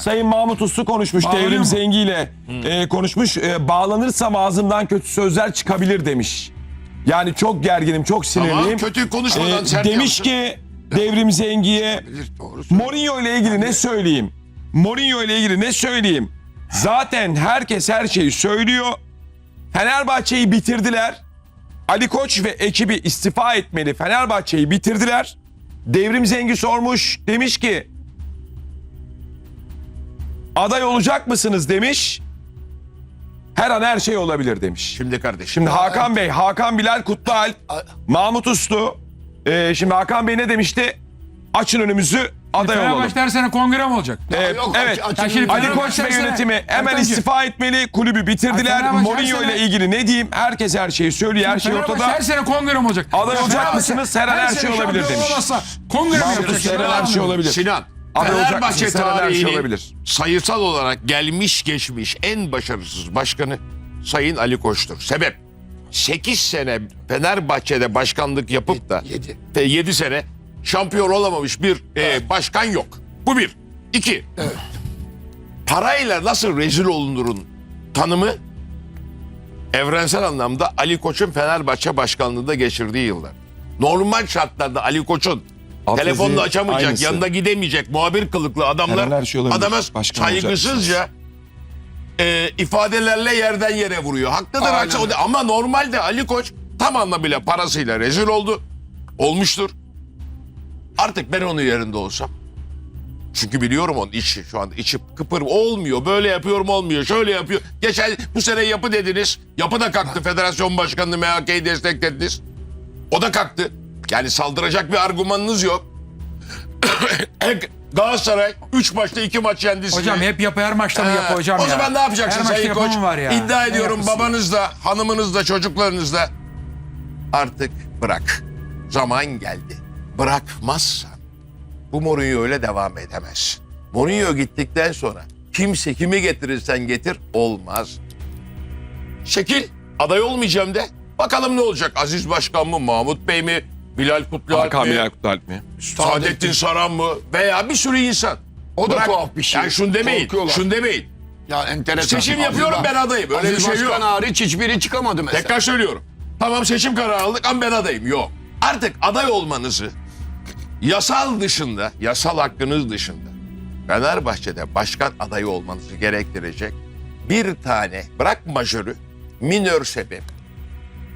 Sayın Mahmut Uslu konuşmuş Bağlanıyor Devrim mu? Zengi ile e, konuşmuş. E, bağlanırsam ağzımdan kötü sözler çıkabilir demiş. Yani çok gerginim, çok sinirliyim. Ama kötü konuşmadan E, sert demiş yapsın. ki Devrim Zengi'ye Doğru söylüyor. Mourinho ile ilgili ne söyleyeyim? Mourinho ile ilgili ne söyleyeyim? Zaten herkes her şeyi söylüyor. Fenerbahçe'yi bitirdiler. Ali Koç ve ekibi istifa etmeli. Fenerbahçe'yi bitirdiler. Devrim Zengi sormuş. Demiş ki aday olacak mısınız demiş. Her an her şey olabilir demiş. Şimdi kardeşim. Şimdi Hakan Bey, Hakan Bilal Kutlualp, Mahmut Uslu. Ee, şimdi Hakan Bey ne demişti? Açın önümüzü aday olalım. Fenerbahçe her sene kongre mi olacak? Evet, Yok, evet. aç- Ya şimdi Ali Fenerbahçe Koç ve her sene- yönetimi hemen Ertemciğim, istifa etmeli. Kulübü bitirdiler. Ay, Fenerbahçe Mourinho ile sene- ilgili ne diyeyim? Herkes her şeyi söylüyor. Her şey Fenerbahçe ortada. her sene kongre mi olacak? Aday olacak Fenerbahçe mısınız? Her an her sene şey olabilir şampiyon demiş. olamazsa Kongre mi Mahmut yapacak? Uslu her an her şey olabilir. Sinan. Aday olacak Fenerbahçe her şey tarihinin olabilir. sayısal olarak gelmiş geçmiş en başarısız başkanı Sayın Ali Koç'tur. Sebep 8 sene Fenerbahçe'de başkanlık yapıp da 7 sene şampiyon olamamış bir e, başkan yok. Bu bir. İki. Parayla nasıl rezil olunurun tanımı evrensel anlamda Ali Koç'un Fenerbahçe başkanlığında geçirdiği yıllar. Normal şartlarda Ali Koç'un Alt telefonla yazı açamayacak, aynısı. yanında gidemeyecek muhabir kılıklı adamlar Her an her şey olabilir. adama Başkan saygısızca e, ifadelerle yerden yere vuruyor. Haklıdır o da- ama normalde Ali Koç tam anlamıyla parasıyla rezil oldu. Olmuştur. Artık ben onun yerinde olsam çünkü biliyorum onun içi şu anda içi kıpır olmuyor. Böyle yapıyorum olmuyor. Şöyle yapıyor. Geçen bu sene yapı dediniz. Yapı da kalktı. Federasyon başkanını MHK'yi desteklediniz. O da kalktı. Yani saldıracak bir argümanınız yok. Galatasaray 3 maçta 2 maç yendi sizi. Hocam hep yapı her maçta mı Ee, yapı hocam o ya? zaman ne yapacaksın Her Sayın Koç? var ya? İddia ediyorum yapısı? babanız da, hanımınız da, çocuklarınız da artık bırak. Zaman geldi. Bırakmazsan bu Mourinho öyle devam edemez. Mourinho gittikten sonra kimse kimi getirirsen getir olmaz. Şekil aday olmayacağım de. Bakalım ne olacak? Aziz Başkan mı? Mahmut Bey mi? Bilal Kutlualp Hakan mi? Bilal Kutlualp mi? Saadettin Saran mı? Veya bir sürü insan. O da tuhaf bir şey. Yani şunu demeyin. Korkuyorlar. Şunu demeyin. Ya enteresan. Seçim yapıyorum ben adayım. Öyle bir şey yok. Başkan hariç hiçbiri çıkamadı mesela. Tekrar söylüyorum. Tamam seçim kararı aldık ama ben adayım. Yok. Artık aday olmanızı yasal dışında, yasal hakkınız dışında Fenerbahçe'de başkan adayı olmanızı gerektirecek bir tane bırak majörü minör sebep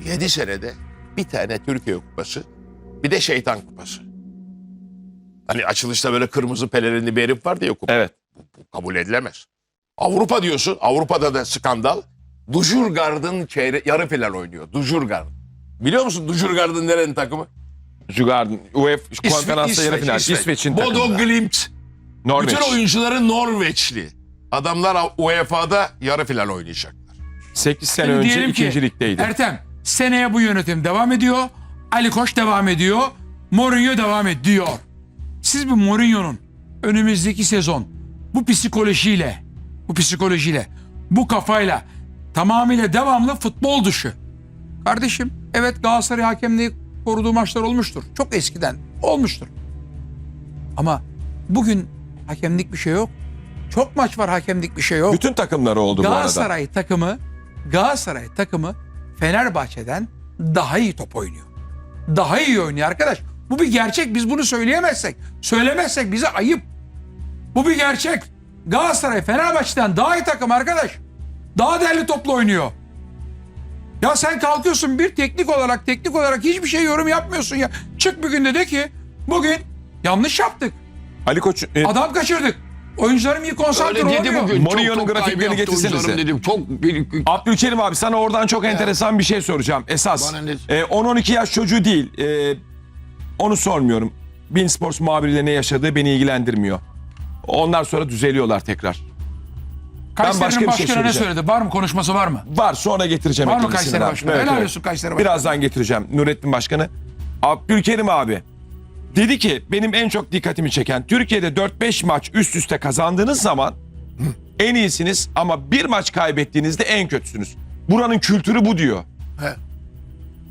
7 senede bir tane Türkiye kupası bir de şeytan kupası. Hani açılışta böyle kırmızı pelerinli bir herif vardı ya kupa. Evet. kabul edilemez. Avrupa diyorsun. Avrupa'da da skandal. Dujurgard'ın çeyre yarı final oynuyor. Dujurgard. Biliyor musun Dujurgard'ın nerenin takımı? Jugarden, UEFA konferansta yarı final. İsveç. İsveç'in Bodo takımı. Glimt. Norveç. Bütün oyuncuları Norveçli. Adamlar UEFA'da yarı final oynayacaklar. 8 sene Şimdi önce diyelim ki, ikinci ligdeydi. Ertem seneye bu yönetim devam ediyor. Ali Koç devam ediyor. Mourinho devam ediyor. Siz bu Mourinho'nun önümüzdeki sezon bu psikolojiyle, bu psikolojiyle, bu kafayla tamamıyla devamlı futbol dışı. Kardeşim evet Galatasaray hakemliği koruduğu maçlar olmuştur. Çok eskiden olmuştur. Ama bugün hakemlik bir şey yok. Çok maç var hakemlik bir şey yok. Bütün takımları oldu bu arada. Galatasaray takımı Galatasaray takımı Fenerbahçe'den daha iyi top oynuyor. Daha iyi oynuyor arkadaş. Bu bir gerçek. Biz bunu söyleyemezsek, söylemezsek bize ayıp. Bu bir gerçek. Galatasaray Fenerbahçe'den daha iyi takım arkadaş. Daha değerli topla oynuyor. Ya sen kalkıyorsun bir teknik olarak teknik olarak hiçbir şey yorum yapmıyorsun ya. Çık bir günde de ki bugün yanlış yaptık. Ali Koç e, Adam kaçırdık. Oyuncularım iyi konsantre Öyle dedi olamıyor. bugün. Mourinho'nun çok top kaybı grafiklerini yaptı getirsenize. oyuncularım Dedim. Çok bir, Abdülkerim abi sana oradan çok enteresan bir şey soracağım. Esas Bana ne- e, 10-12 yaş çocuğu değil. E, onu sormuyorum. Bein Sports muhabiriyle ne yaşadığı beni ilgilendirmiyor. Onlar sonra düzeliyorlar tekrar. Kayseri'nin başka bir şey başkanı ne söyleyeceğim. söyledi? Var mı konuşması var mı? Var sonra getireceğim. Var mı ikincisini Kayseri abi. Başkanı? Helal olsun Kayseri Başkanı. Birazdan getireceğim Nurettin Başkanı. Abdülkerim abi dedi ki benim en çok dikkatimi çeken Türkiye'de 4-5 maç üst üste kazandığınız zaman en iyisiniz ama bir maç kaybettiğinizde en kötüsünüz. Buranın kültürü bu diyor. He.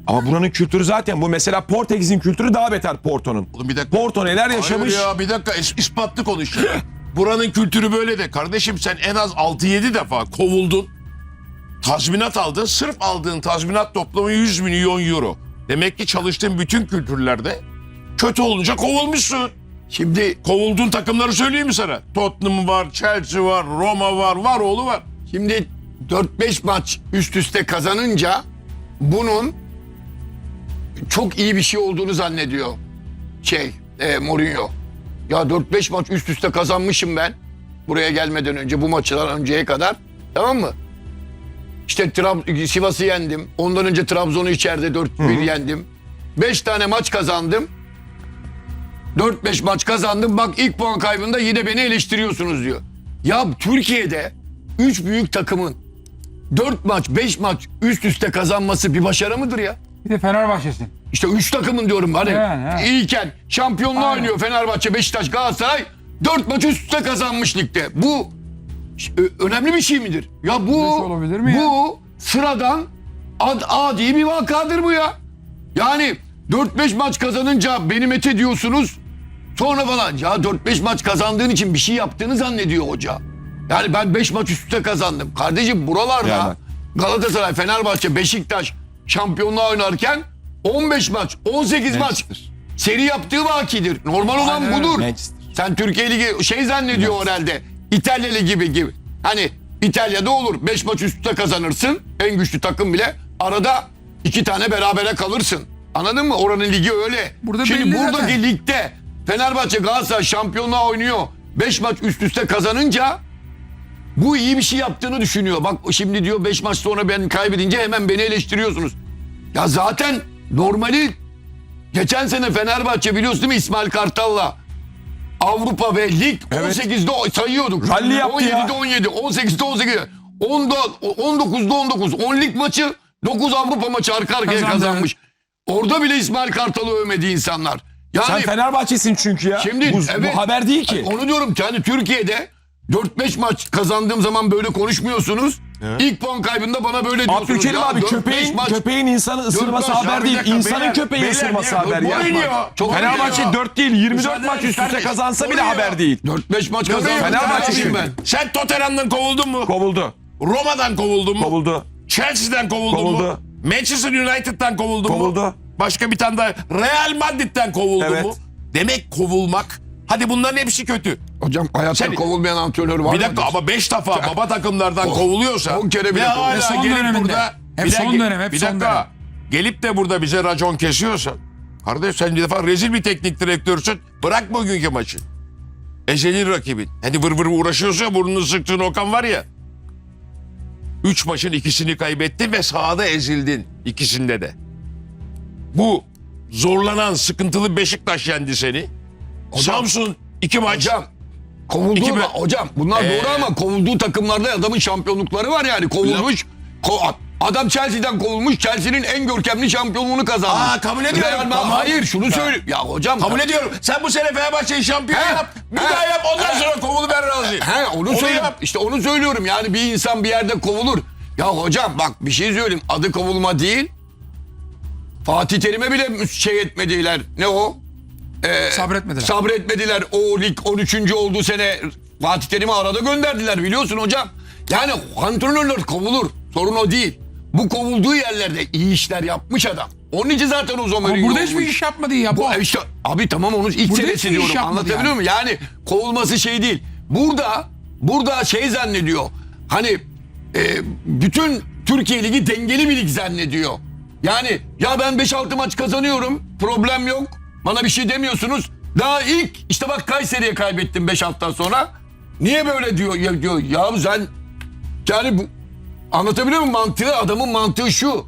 Ama buranın kültürü zaten bu. Mesela Portekiz'in kültürü daha beter Porto'nun. Oğlum bir dakika. Porto neler yaşamış? Hayır ya bir dakika is- ispatlı konuş ya. buranın kültürü böyle de. Kardeşim sen en az 6-7 defa kovuldun. Tazminat aldın. Sırf aldığın tazminat toplamı 100 milyon euro. Demek ki çalıştığın bütün kültürlerde kötü olunca kovulmuşsun. Şimdi Kovulduğun takımları söyleyeyim mi sana? Tottenham var, Chelsea var, Roma var, var oğlu var. Şimdi 4-5 maç üst üste kazanınca bunun çok iyi bir şey olduğunu zannediyor şey e, Mourinho. Ya 4-5 maç üst üste kazanmışım ben buraya gelmeden önce bu maçlar önceye kadar tamam mı? İşte Trab- Sivas'ı yendim. Ondan önce Trabzon'u içeride 4-1 yendim. 5 tane maç kazandım. 4-5 maç kazandım. Bak ilk puan kaybında yine beni eleştiriyorsunuz diyor. Ya Türkiye'de 3 büyük takımın 4 maç 5 maç üst üste kazanması bir başarı mıdır ya? Bir de Fenerbahçe'sin. İşte 3 takımın diyorum hani Yani, ha. iyiyken şampiyonluğu Aynen. oynuyor Fenerbahçe, Beşiktaş, Galatasaray 4 maç üst üste kazanmış ligde. Bu önemli bir şey midir? Ya bu olabilir mi ya? bu sıradan ad, adi bir vakadır bu ya. Yani 4-5 maç kazanınca beni met ediyorsunuz. Sonra falan ya 4-5 maç kazandığın için bir şey yaptığını zannediyor hoca. Yani ben 5 maç üst üste kazandım. Kardeşim buralarda Yani. Galatasaray, Fenerbahçe, Beşiktaş şampiyonluğa oynarken 15 maç, 18 maç Manchester. seri yaptığı vakidir. Normal olan Aynen budur. Manchester. Sen Türkiye Ligi şey zannediyor herhalde. İtalya Ligi gibi gibi. Hani İtalya'da olur. 5 maç üst üste kazanırsın. En güçlü takım bile. Arada iki tane berabere kalırsın. Anladın mı? Oranın ligi öyle. Burada Şimdi belli buradaki zaten. ligde Fenerbahçe Galatasaray şampiyonluğa oynuyor. 5 maç üst üste kazanınca bu iyi bir şey yaptığını düşünüyor. Bak şimdi diyor 5 maç sonra ben kaybedince hemen beni eleştiriyorsunuz. Ya zaten normali geçen sene Fenerbahçe biliyorsun değil mi İsmail Kartal'la Avrupa ve Lig Evet. 18'de o- sayıyorduk. Rally yaptı ya. 17'de 17, 18'de 18, 10'da 19'da 19, 10 lig maçı, 9 Avrupa maçı arka arkaya Kazandı. kazanmış. Orada bile İsmail Kartal'ı övmedi insanlar. Yani Sen Fenerbahçe'sin çünkü ya. Şimdi bu, evet. bu haber değil ki. onu diyorum ki hani Türkiye'de 4-5 maç kazandığım zaman böyle konuşmuyorsunuz. İlk puan kaybında bana böyle diyorsunuz. Abdülkerim Ya abi 4-5 köpeğin maç- köpeğin insanı ısırması haber değil. dakika, İnsanın beyler, köpeğin beyler, ısırması beyler, haber ya. oynuyor. Çok Fenerbahçe oynuyor. 4 değil 24 Müsaade maç üst üste kazansa bile haber değil. 4-5 maç kazandım. Fenerbahçe Ne çünkü. yapayım ben? Sen Tottenham'dan kovuldun mu? Kovuldu. Roma'dan kovuldun mu? Kovuldu. Chelsea'den kovuldun Kovuldu. mu? Manchester United'dan kovuldun mu? Kovuldu. Başka bir tane daha Real Madrid'den kovuldun Evet. mu? Demek kovulmak. Hadi bunların hepsi kötü. Hocam hayatta Sen- kovulmayan antrenör var Bir dakika mı? ama 5 defa baba takımlardan Oh, kovuluyorsa on kere bile ve kovuluyor. hala Ve son gelip döneminde. burada Hep bir son dakika- dönem, hep bir son dakika. dönem. Gelip de burada bize racon kesiyorsan kardeş sen bir defa rezil bir teknik direktörsün. Bırak bugünkü maçı. Ezeli rakibin. Hani vır vır uğraşıyorsa ya, burnunu sıktığın Okan var ya. Üç maçın ikisini kaybettin ve sahada ezildin. ikisinde de. Bu zorlanan sıkıntılı Beşiktaş yendi seni. Samsun iki maç. Hocam kovuldu İki be- hocam bunlar Ee, doğru ama kovulduğu takımlarda adamın şampiyonlukları var yani kovulmuş. Ko- adam Chelsea'den kovulmuş. Chelsea'nin en görkemli şampiyonluğunu kazanmış. Aa, kabul ediyorum. Real Tamam. Hayır şunu söyle. Ya hocam. Kabul ediyorum. Sen bu sene Fenerbahçe'yi şampiyon He, yap. Bir he, daha yap ondan he. sonra kovulu ben razıyım. He onu, Onu söyle. yap. İşte onu söylüyorum. Yani bir insan bir yerde kovulur. Ya hocam bak bir şey söyleyeyim. Adı kovulma değil. Fatih Terim'e bile şey etmediler. Ne o? Sabretmediler. Sabretmediler. O lig 13. olduğu sene Fatih Terim'i arada gönderdiler biliyorsun hocam. Yani antrenörler kovulur. Sorun o değil. Bu kovulduğu yerlerde iyi işler yapmış adam. Onun için zaten o zaman Ama burada hiçbir iş yapmadı ya. Bu, bu işte abi tamam onun ilk Burada senesi diyorum. Anlatabiliyor yani. muyum? Yani kovulması şey değil. Burada burada şey zannediyor. Hani e, bütün Türkiye Ligi dengeli bir lig zannediyor. Yani ya ben 5-6 maç kazanıyorum. Problem yok. Bana bir şey demiyorsunuz. Daha ilk işte bak Kayseri'ye kaybettim 5 hafta sonra. Niye böyle diyor ya diyor. Ya sen yani bu Anlatabiliyor muyum mantığı? Adamın mantığı şu.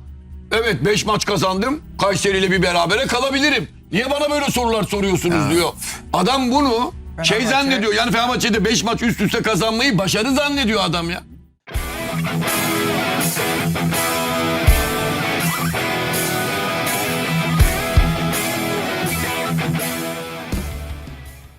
Evet 5 maç kazandım. Kayseri ile bir berabere kalabilirim. Niye bana böyle sorular soruyorsunuz diyor. Adam bunu şey Fenerbahçe- zannediyor. Yani Fenerbahçe'de 5 maç üst üste kazanmayı başarı zannediyor adam ya.